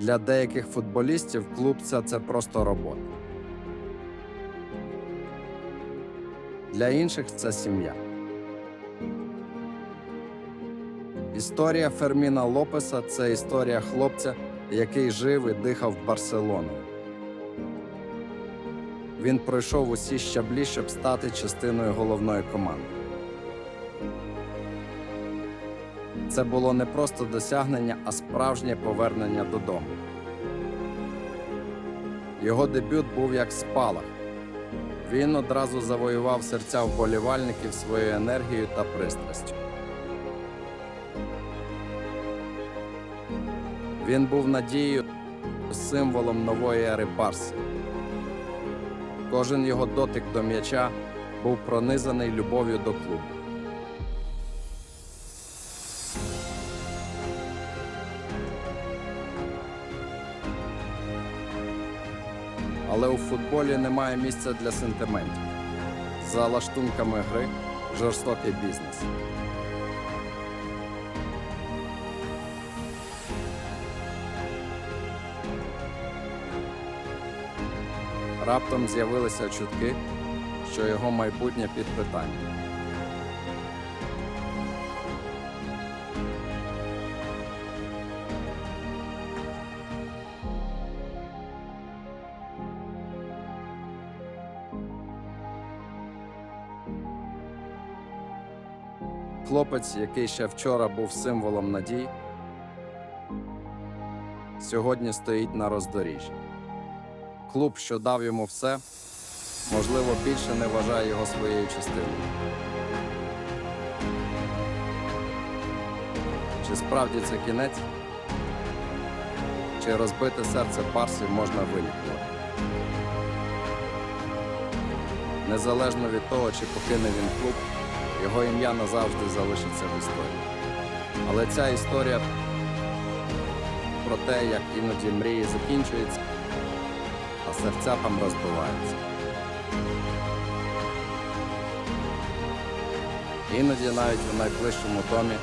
Для деяких футболістів клуб це, це просто робота. Для інших це сім'я. Історія Ферміна Лопеса це історія хлопця, який жив і дихав Барселоною. Він пройшов усі щаблі, щоб стати частиною головної команди. Це було не просто досягнення, а справжнє повернення додому. Його дебют був як спалах. Він одразу завоював серця вболівальників своєю енергією та пристрастю. Він був надією, символом нової ери Барси. Кожен його дотик до м'яча був пронизаний любов'ю до клубу. Але у футболі немає місця для сентиментів. За лаштунками гри жорстокий бізнес. Раптом з'явилися чутки, що його майбутнє під питанням. Хлопець, який ще вчора був символом надій, сьогодні стоїть на роздоріжжі. Клуб, що дав йому все, можливо, більше не вважає його своєю частиною. Чи справді це кінець? Чи розбите серце Барсі можна вилікувати? Незалежно від того, чи покине він клуб, його ім'я назавжди залишиться в історії. Але ця історія про те, як іноді мрії закінчуються, а серця там розбиваються. Іноді навіть у найближчому домі